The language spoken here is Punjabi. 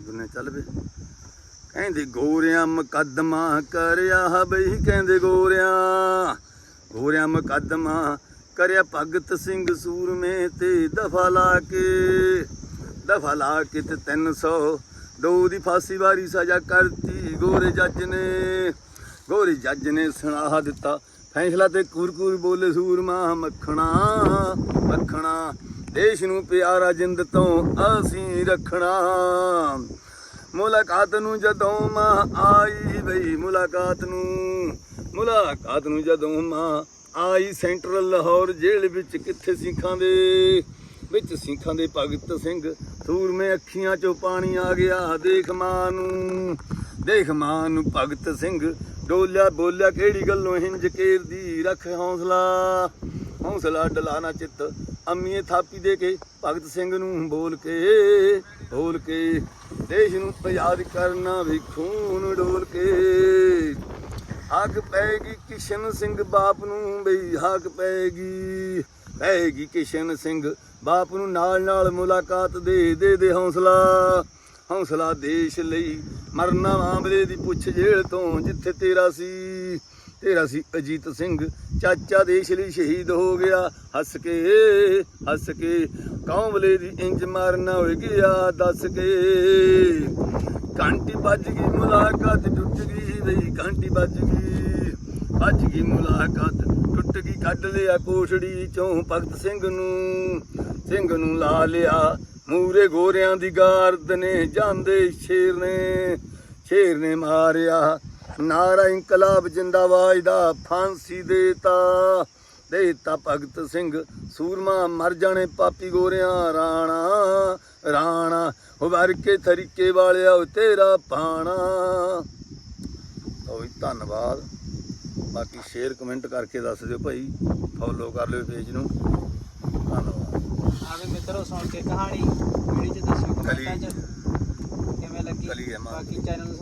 ਦੁਨੀਆ ਚੱਲ ਪਏ ਕਹਿੰਦੇ, ਗੋਰਿਆਂ ਮੁਕੱਦਮਾ ਕਰਿਆ ਬਈ, ਕਹਿੰਦੇ ਗੋਰਿਆਂ ਗੋਰਿਆਂ ਮੁਕੱਦਮਾ ਕਰਿਆ ਭਗਤ ਸਿੰਘ ਸੂਰਮੇ ਤੇ ਦਫਾ ਲਾ ਕੇ। ਦਫਾ ਲਾ ਕੇ ਤੇ 300 ਦੋ ਦੀ ਫਾਂਸੀ ਵਾਰੀ ਸਜ਼ਾ ਕਰਤੀ। ਗੋਰੇ ਜੱਜ ਨੇ, ਗੋਰੇ ਜੱਜ ਨੇ ਸੁਣਾ ਦਿੱਤਾ। ਫੈਸਲਾ ਤੇ ਕੁਰਕੁਰ ਬੋਲੇ ਸੂਰਮਾ ਮੱਖਣਾ ਮੱਖਣਾ। ਦੇਸ਼ ਨੂੰ ਪਿਆਰਾ ਜਿੰਦ ਤੋਂ ਅਸੀਂ ਰੱਖਣਾ। ਮੁਲਾਕਾਤ ਨੂੰ ਜਦੋਂ ਮਾਂ ਆਈ ਬਈ, ਮੁਲਾਕਾਤ ਨੂੰ ਮੁਲਾਕਾਤ ਨੂੰ ਜਦੋਂ ਮਾਂ ਆਈ, ਸੈਂਟਰਲ ਲਾਹੌਰ ਜੇਲ੍ਹ ਵਿੱਚ ਕਿੱਥੇ ਸਿੱਖਾਂ ਦੇ? ਵਿੱਚ ਸਿੱਖਾਂ ਦੇ ਭਗਤ ਸਿੰਘ ਸੂਰਮੇ ਅੱਖੀਆਂ ਚੋਂ ਪਾਣੀ ਆ ਗਿਆ। ਦੇਖ ਮਾਂ ਨੂੰ, ਦੇਖ ਮਾਂ ਨੂੰ ਭਗਤ ਸਿੰਘ, ਡੋਲਿਆ ਬੋਲਿਆ ਕਿਹੜੀ ਗੱਲੋਂ ਹਿੰਜ ਕੇਰਦੀ ਰੱਖ ਹੌਸਲਾ ਹੌਸਲਾ ਡਲਾਣਾ ਚਿੱਤ, ਅੰਮੀਏ ਥਾਪੀ ਦੇ ਕੇ ਭਗਤ ਸਿੰਘ ਨੂੰ ਬੋਲ ਕੇ ਬੋਲ ਕੇ ਦੇਸ਼ ਨੂੰ ਆਜ਼ਾਦ ਕਰਨਾ ਵੀ ਖੂਨ ਡੋਲ ਕੇ। ਹੱਕ ਪੈਗੀ ਕਿਸ਼ਨ ਸਿੰਘ ਬਾਪ ਨੂੰ, ਬਈ ਹੱਕ ਪੈਗੀ ਪੈਗੀ ਕਿਸ਼ਨ ਸਿੰਘ ਬਾਪ ਨੂੰ ਨਾਲ ਨਾਲ ਮੁਲਾਕਾਤ ਦੇ ਦੇ ਦੇ ਹੌਸਲਾ। ਹੌਸਲਾ ਦੇਸ਼ ਲਈ। ਮਰਨਾ ਮਾਮਲੇ ਦੀ ਪੁੱਛ ਜੇਲ ਤੋਂ ਜਿੱਥੇ ਤੇਰਾ ਸੀ ਤੇਰਾ ਸੀ ਅਜੀਤ ਸਿੰਘ। ਚਾਚਾ ਦੇਸ਼ ਲਈ ਸ਼ਹੀਦ ਹੋ ਗਿਆ। ਹੱਸ ਕੇ ਹੱਸ ਕੇ ਕੌਮਲੇ ਦੀ ਇੰਜ ਮਾਰਨਾ ਹੋਏ ਗਿਆ, ਦੱਸ ਕੇ। ਘੰਟੀ ਵੱਜ ਗਈ, ਮੁਲਾਕਾਤ ਟੁੱਟ ਗਈ। ਲਈ ਘੰਟੀ ਵੱਜ ਗਈ। ਵੱਜ ਗਈ ਮੁਲਾਕਾਤ? ਟੁੱਟ ਗਈ, ਕੱਢ ਲਿਆ ਕੋਸ਼ੜੀ ਚੋਂ ਭਗਤ ਸਿੰਘ ਨੂੰ। ਸਿੰਘ ਨੂੰ ਲਾ ਲਿਆ ਮੂਰੇ ਗੋਰਿਆਂ ਦੀ ਗਾਰਦ ਨੇ, ਜਾਂਦੇ ਸ਼ੇਰ ਨੇ। ਸ਼ੇਰ ਨੇ ਮਾਰਿਆ, ਨਾਰਾ ਇਨਕਲਾਬ ਜਿੰਦਾਬਾਦ ਦਾ ਫਾਂਸੀ ਦੇਤਾ। ਦੇਤਾ ਭਗਤ ਸਿੰਘ, ਸੂਰਮਾ ਮਰ ਜਾਣੇ ਪਾਪੀ ਗੋਰਿਆਂ, ਰਾਣਾ ਰਾਣਾ ਉਭਰ ਕੇ ਤਰੀਕੇ ਵਾਲਿਆ ਤੇਰਾ ਪਾਣਾ। ਉਹ ਧੰਨਵਾਦ। ਬਾਕੀ ਸ਼ੇਅਰ ਕਮੈਂਟ ਕਰਕੇ ਦੱਸ ਦਿਓ ਭਾਈ ਫੋਲੋ ਕਰ ਲਿਓ ਪੇਜ ਨੂੰ। ਧੰਨਵਾਦ। ਆਵੇ ਮਿੱਤਰੋ ਸੁਣ ਕੇ ਕਹਾਣੀ ਵੀਡੀਓ ਚ ਦੱਸਿਓ ਕਮੈਂਟਾਂ ਚ ਕਿਵੇਂ ਲੱਗੀ। ਬਾਕੀ ਚੈਨਲ